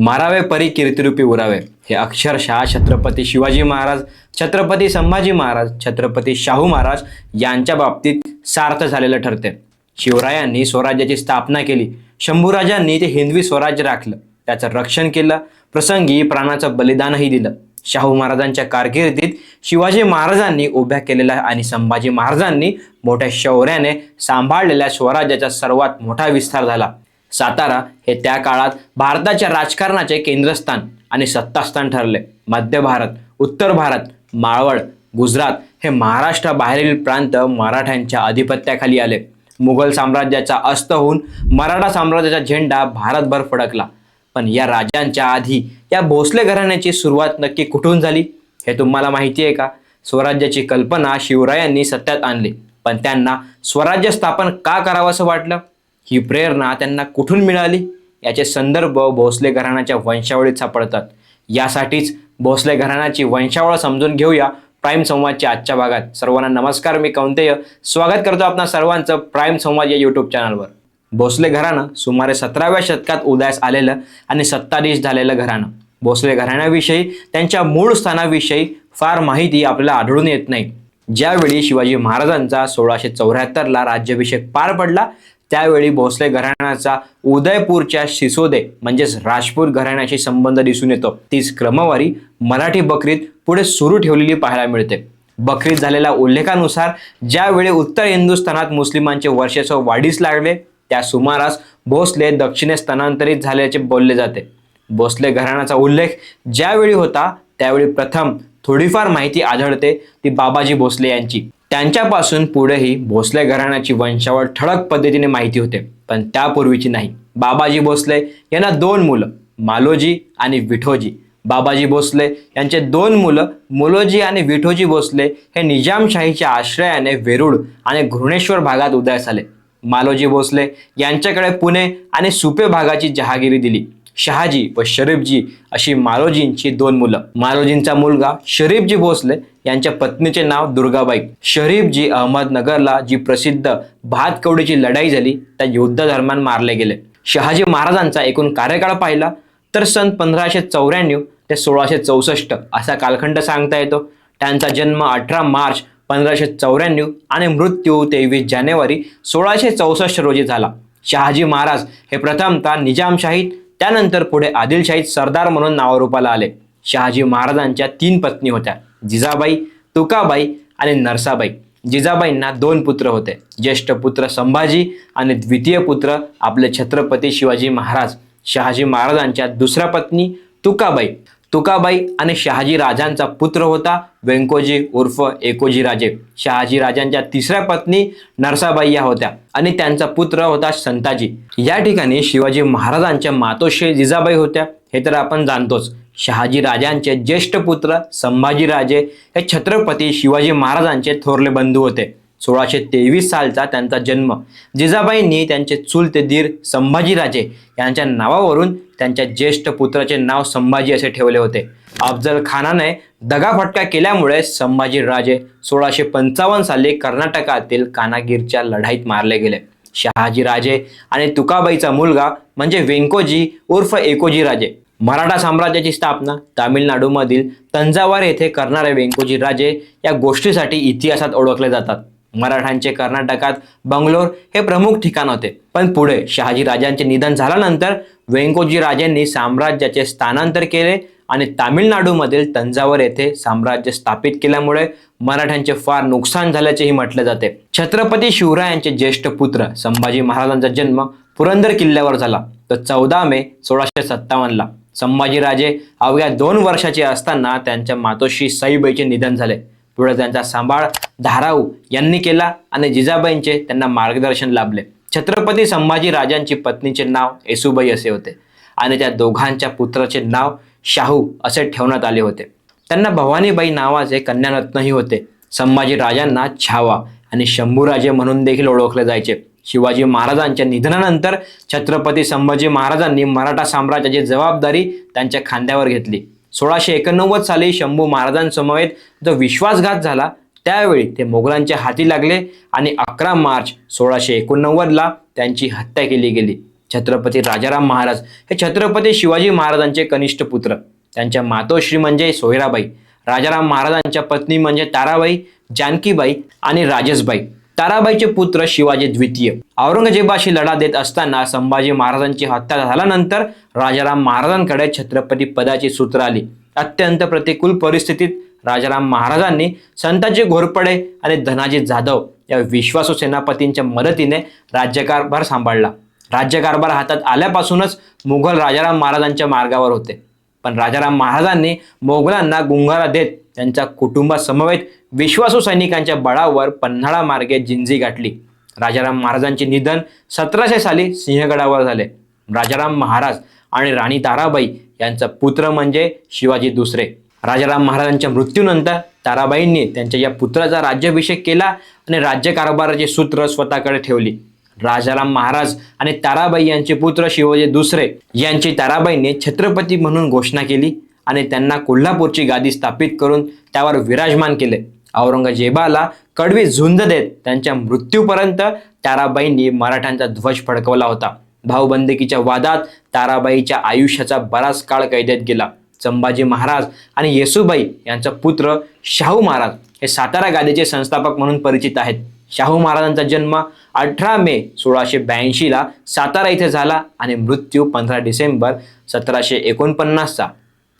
मारावे परी कीर्तिरूपी उरावे. हे अक्षरशः छत्रपती शिवाजी महाराज छत्रपती संभाजी महाराज छत्रपती शाहू महाराज यांच्या बाबतीत सार्थ झालेलं ठरते. शिवरायांनी स्वराज्याची स्थापना केली. शंभूराजांनी ते हिंदवी स्वराज्य राखलं. त्याचं रक्षण केलं. प्रसंगी प्राणाचं बलिदानही दिलं. शाहू महाराजांच्या कारकिर्दीत शिवाजी महाराजांनी उभ्या केलेल्या आणि संभाजी महाराजांनी मोठ्या शौर्याने सांभाळलेल्या स्वराज्याचा सर्वात मोठा विस्तार झाला. सातारा हे त्या काळात भारताच्या राजकारणाचे केंद्रस्थान आणि सत्तास्थान ठरले. मध्य भारत उत्तर भारत माळवळ गुजरात हे महाराष्ट्राबाहेरील प्रांत मराठ्यांच्या अधिपत्याखाली आले. मुघल साम्राज्याचा अस्त होऊन मराठा साम्राज्याचा झेंडा भारतभर फडकला. पण या राजांच्या आधी या भोसले घराण्याची सुरुवात नक्की कुठून झाली हे तुम्हाला माहिती आहे का? स्वराज्याची कल्पना शिवरायांनी सत्यात आणली. पण त्यांना स्वराज्य स्थापन का करावं असं वाटलं? ही प्रेरणा त्यांना कुठून मिळाली? याचे संदर्भ भोसले घराण्याच्या वंशावळीत सापडतात. यासाठीच भोसले घराण्याची वंशावळ समजून घेऊया प्राईम संवादच्या आजच्या भागात. सर्वांना नमस्कार मी कौंतेय. स्वागत करतो आपणा सर्वांचं प्राईम संवाद या यूट्यूब चॅनलवर. भोसले घराणं सुमारे सतराव्या शतकात उदयास आलेलं आणि सत्ताधीश झालेलं घराणं. भोसले घराण्याविषयी त्यांच्या मूळ स्थानाविषयी फार माहिती आपल्याला आढळून येत नाही. ज्यावेळी शिवाजी महाराजांचा सोळाशे चौऱ्याहत्तरला राज्याभिषेक पार पडला त्यावेळी भोसले घराण्याचा उदयपूरच्या सिसोदे म्हणजेच राजपूत घराण्याशी संबंध दिसून येतो. तीच क्रमवारी मराठी बकरीत पुढे सुरू ठेवलेली पाहायला मिळते. बकरीत झालेल्या उल्लेखानुसार ज्यावेळी उत्तर हिंदुस्थानात मुस्लिमांचे वर्षस्व वाढीस लागले त्या सुमारास भोसले दक्षिणेस स्थलांतरित झाल्याचे बोलले जाते. भोसले घराण्याचा उल्लेख ज्यावेळी होता त्यावेळी प्रथम थोडीफार माहिती आढळते ती बाबाजी भोसले यांची. त्यांच्यापासून पुढेही भोसले घराण्याची वंशावळ ठळक पद्धतीने माहिती होते पण त्यापूर्वीची नाही. बाबाजी भोसले यांना दोन मुलं मालोजी आणि विठोजी. बाबाजी भोसले यांचे दोन मुलं मुलोजी आणि विठोजी भोसले हे निजामशाहीच्या आश्रयाने वेरूळ आणि घृणेश्वर भागात उदयास आले. मालोजी भोसले यांच्याकडे पुणे आणि सुपे भागाची जहागिरी दिली. शहाजी व शरीफजी अशी मालोजींची दोन मुलं. मालोजींचा मुलगा शरीफजी भोसले यांच्या पत्नीचे नाव दुर्गाबाई. शरीफजी अहमदनगरला जी प्रसिद्ध भातकवडीची लढाई झाली त्या युद्ध दरम्यान मारले गेले. शहाजी महाराजांचा एकूण कार्यकाळ पाहिला तर सन पंधराशे चौऱ्याण्णव ते सोळाशे चौसष्ट असा कालखंड सांगता येतो. त्यांचा जन्म अठरा मार्च पंधराशे चौऱ्याण्णव आणि मृत्यू तेवीस जानेवारी सोळाशे चौसष्ट रोजी झाला. शहाजी महाराज हे प्रथमतः निजामशाहीत त्यानंतर पुढे आदिलशाहीत सरदार म्हणून नावारूपाला आले. शहाजी महाराजांच्या तीन पत्नी होत्या. जिजाबाई तुकाबाई आणि नरसाबाई. जिजाबाईंना दोन पुत्र होते. ज्येष्ठ पुत्र संभाजी आणि द्वितीय पुत्र आपले छत्रपती शिवाजी महाराज. शहाजी महाराजांच्या दुसऱ्या पत्नी तुकाबाई. तुकाबाई आणि शहाजी राजांचा पुत्र होता व्यंकोजी उर्फ एकोजी राजे. शहाजी राजांच्या तिसऱ्या पत्नी नरसाबाई या होत्या आणि त्यांचा पुत्र होता संताजी. या ठिकाणी शिवाजी महाराजांच्या मातोश्री जिजाबाई होत्या हे तर आपण जाणतोच. शहाजी राजांचे ज्येष्ठ पुत्र संभाजी राजे हे छत्रपती शिवाजी महाराजांचे थोरले बंधू होते. सोळाशे तेवीस सालचा त्यांचा जन्म. जिजाबाईंनी त्यांचे चुलते दीर संभाजीराजे यांच्या नावावरून त्यांच्या ज्येष्ठ पुत्राचे नाव संभाजी असे ठेवले होते. अफजल खानाने दगाफटका केल्यामुळे संभाजी राजे सोळाशे पंचावन्न साली कर्नाटकातील कानागीरच्या लढाईत मारले गेले. शहाजी राजे आणि तुकाबाईचा मुलगा म्हणजे वेंकोजी उर्फ एकोजी राजे मराठा साम्राज्याची स्थापना तामिळनाडूमधील तंजावर येथे करणारे वेंकोजी राजे या गोष्टीसाठी इतिहासात ओळखले जातात. मराठांचे कर्नाटकात बंगलोर हे प्रमुख ठिकाण होते. पण पुढे शहाजी राजांचे निधन झाल्यानंतर वेंकोजी राजेंनी साम्राज्याचे स्थानांतर केले आणि तामिळनाडूमधील तंजावर येथे साम्राज्य स्थापित केल्यामुळे मराठ्यांचे फार नुकसान झाल्याचेही म्हटले जाते. छत्रपती शिवरायांचे ज्येष्ठ पुत्र संभाजी महाराजांचा जन्म पुरंदर किल्ल्यावर झाला. तर चौदा मे सोळाशे सत्तावन्नला. संभाजीराजे अवघ्या दोन वर्षाचे असताना त्यांच्या मातोश्री सईबाईचे निधन झाले. विरोधांचा त्यांचा सांभाळ धाराऊ यांनी केला आणि जिजाबाईंचे त्यांना मार्गदर्शन लाभले. छत्रपती संभाजी राजांची पत्नीचे नाव येसुबाई असे होते आणि त्या दोघांच्या पुत्राचे नाव शाहू असे ठेवण्यात आले होते. त्यांना भवानीबाई नावाचे कन्यारत्नही होते. संभाजी राजांना छावा आणि शंभूराजे म्हणून देखील ओळखले जायचे. शिवाजी महाराजांच्या निधनानंतर छत्रपती संभाजी महाराजांनी मराठा साम्राज्याची जबाबदारी त्यांच्या खांद्यावर घेतली. सोळाशे एकोणनव्वद साली शंभू महाराजांसमवेत जो विश्वासघात झाला त्यावेळी ते मोगलांच्या हाती लागले आणि अकरा मार्च सोळाशे एकोणनव्वदला त्यांची हत्या केली गेली. छत्रपती राजाराम महाराज हे छत्रपती शिवाजी महाराजांचे कनिष्ठ पुत्र. त्यांच्या मातोश्री म्हणजे सोयराबाई राजाराम महाराजांच्या पत्नी म्हणजे ताराबाई जानकीबाई आणि राजेशबाई. ताराबाईचे पुत्र शिवाजी द्वितीय. औरंगजेबाशी लढा देत असताना संभाजी महाराजांची हत्या झाल्यानंतर राजाराम महाराजांकडे छत्रपती पदाची सूत्र आली. अत्यंत प्रतिकूल परिस्थितीत राजाराम महाराजांनी संताजी घोरपडे आणि धनाजी जाधव या विश्वासू सेनापतींच्या मदतीने राज्यकारभार सांभाळला. राज्यकारभार हातात आल्यापासूनच मुघल राजाराम महाराजांच्या मार्गावर होते. पण राजाराम महाराजांनी मोगलांना गुंगारा देत त्यांच्या कुटुंबासमवेत विश्वासू सैनिकांच्या बळावर पन्हाळा मार्गे जिंजी गाठली. राजाराम महाराजांचे निधन सतराशे साली सिंहगडावर झाले. राजाराम महाराज आणि राणी ताराबाई यांचा पुत्र म्हणजे शिवाजी दुसरे. राजाराम महाराजांच्या मृत्यूनंतर ताराबाईंनी त्यांच्या या पुत्राचा राज्याभिषेक केला आणि राज्यकारभाराचे सूत्र स्वतःकडे ठेवली. राजाराम महाराज आणि ताराबाई यांचे पुत्र शिवाजी दुसरे यांची ताराबाईंनी छत्रपती म्हणून घोषणा केली आणि त्यांना कोल्हापूरची गादी स्थापित करून त्यावर विराजमान केले. औरंगजेबाला कडवी झुंज देत त्यांच्या मृत्यूपर्यंत ताराबाईंनी मराठ्यांचा ध्वज फडकवला होता. भाऊबंदकीच्या वादात ताराबाईच्या आयुष्याचा बराच काळ कैदेत गेला. संभाजी महाराज आणि येसुबाई यांचा पुत्र शाहू महाराज हे सातारा गादीचे संस्थापक म्हणून परिचित आहेत. शाहू महाराजांचा जन्म अठरा मे सोळाशे ब्याऐंशीला सातारा इथे झाला आणि मृत्यू पंधरा डिसेंबर सतराशे एकोणपन्नासचा.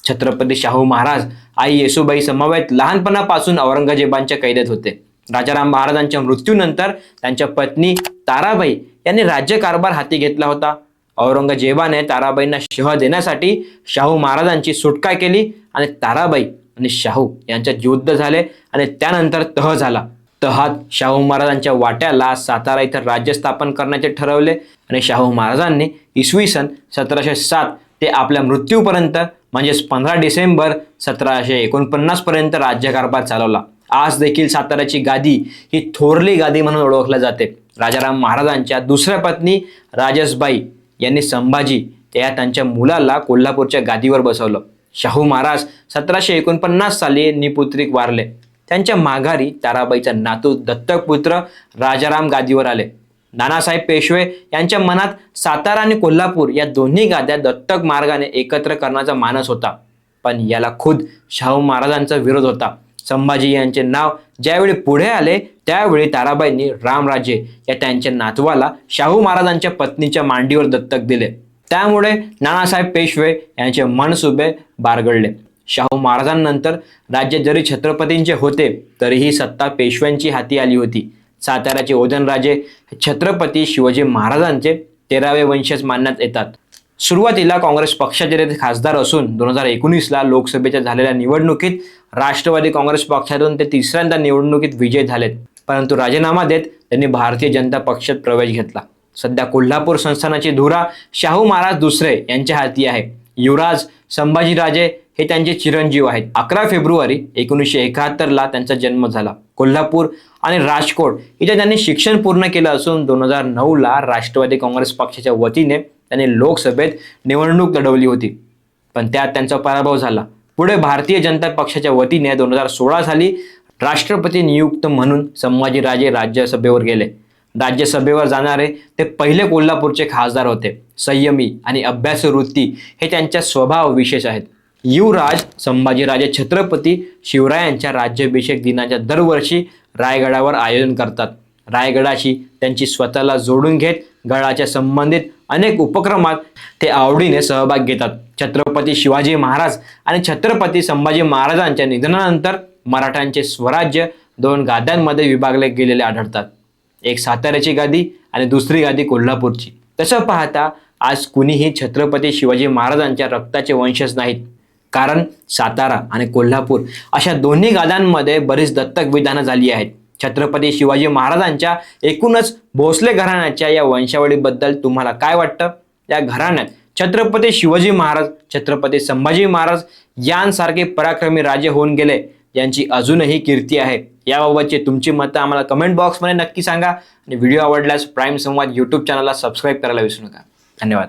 छत्रपती शाहू महाराज आई येसुबाई समवेत लहानपणापासून औरंगजेबांच्या कैदेत होते. राजाराम महाराजांच्या मृत्यूनंतर त्यांच्या पत्नी ताराबाई यांनी राज्यकारभार हाती घेतला होता. औरंगजेबाने ताराबाईंना शह देण्यासाठी शाहू महाराजांची सुटका केली आणि ताराबाई आणि शाहू यांच्यात युद्ध झाले आणि त्यानंतर तह झाला. तहात शाहू महाराजांच्या वाट्याला सातारा इथं राज्य स्थापन करण्याचे ठरवले आणि शाहू महाराजांनी इसवी सन सतराशे सात ते आपल्या मृत्यूपर्यंत म्हणजेच पंधरा डिसेंबर सतराशे एकोणपन्नास पर्यंत राज्यकारभार चालवला. आज देखील साताऱ्याची गादी ही थोरली गादी म्हणून ओळखल्या जाते. राजाराम महाराजांच्या दुसऱ्या पत्नी राजसबाई यांनी संभाजी त्या त्यांच्या मुलाला कोल्हापूरच्या गादीवर बसवलं. शाहू महाराज सतराशे एकोणपन्नास साली निपुत्रिक वारले. त्यांच्या माघारी ताराबाईचा नातू दत्तक पुत्र राजाराम गादीवर आले. नानासाहेब पेशवे यांच्या मनात सातारा आणि कोल्हापूर या दोन्ही गाद्या दत्तक मार्गाने एकत्र करण्याचा मानस होता. पण याला खुद शाहू महाराजांचा विरोध होता. संभाजी यांचे नाव ज्यावेळी पुढे आले त्यावेळी ताराबाईंनी रामराजे या त्यांच्या नातवाला शाहू महाराजांच्या पत्नीच्या मांडीवर दत्तक दिले. त्यामुळे नानासाहेब पेशवे यांचे मनसुबे बारगडले. शाहू महाराजांनंतर राज्य जरी छत्रपतींचे होते तरीही सत्ता पेशव्यांची हाती आली होती. साताऱ्याचे ओदनराजे छत्रपती शिवाजी महाराजांचे तेरावे वंशज मानण्यात येतात. सुरुवातीला काँग्रेस पक्षाचे ते खासदार असून दोन हजार एकोणीसला लोकसभेच्या झालेल्या निवडणुकीत राष्ट्रवादी काँग्रेस पक्षातून ते तिसऱ्यांदा निवडणुकीत विजय झालेत. परंतु राजीनामा देत त्यांनी भारतीय जनता पक्षात प्रवेश घेतला. सध्या कोल्हापूर संस्थानाची धुरा शाहू महाराज दुसरे यांच्या हाती आहे. युवराज संभाजीराजे हे त्यांचे चिरंजीव आहेत. अकरा फेब्रुवारी एकोणीसशे एकाहत्तरला त्यांचा जन्म झाला. कोल्हापूर आणि राजकोट इथे त्यांनी शिक्षण पूर्ण केलं असून दोन हजार नऊला राष्ट्रवादी काँग्रेस पक्षाच्या वतीने त्यांनी लोकसभेत निवडणूक लढवली होती. पण त्यात त्यांचा पराभव झाला. पुढे भारतीय जनता पक्षाच्या वतीने दोन हजार सोळा साली राष्ट्रपती नियुक्त म्हणून संभाजीराजे राज्यसभेवर गेले. राज्यसभेवर जाणारे ते पहिले कोल्हापूरचे खासदार होते. संयमी आणि अभ्यासवृत्ती हे त्यांच्या स्वभाव विशेष आहेत. युवराज संभाजीराजे छत्रपती शिवरायांच्या राज्याभिषेक दिनाच्या दरवर्षी रायगडावर आयोजन करतात. रायगडाशी त्यांची स्वतःला जोडून घेत गडाच्या संबंधित अनेक उपक्रमात ते आवडीने सहभाग घेतात. छत्रपती शिवाजी महाराज आणि छत्रपती संभाजी महाराजांच्या निधनानंतर मराठ्यांचे स्वराज्य दोन गाद्यांमध्ये विभागले गेलेले आढळतात. एक साताऱ्याची गादी आणि दुसरी गादी कोल्हापूरची. तसं पाहता आज कुणीही छत्रपती शिवाजी महाराजांच्या रक्ताचे वंशज नाहीत. कारण सातारा आणि कोल्हापूर अशा दोन्ही गादांमध्ये बरीच दत्तक विधानं झाली आहेत. छत्रपती शिवाजी महाराजांच्या एकूणच भोसले घराण्याच्या या वंशावळीबद्दल तुम्हाला काय वाटतं? या घराण्यात छत्रपती शिवाजी महाराज छत्रपती संभाजी महाराज यांसारखे पराक्रमी राजे होऊन गेले यांची अजूनही कीर्ती आहे. याबाबतचे तुमची मतं आम्हाला कमेंट बॉक्समध्ये नक्की सांगा आणि व्हिडिओ आवडल्यास प्राईम संवाद यूट्यूब चॅनलला सबस्क्राईब करायला विसरू नका. धन्यवाद.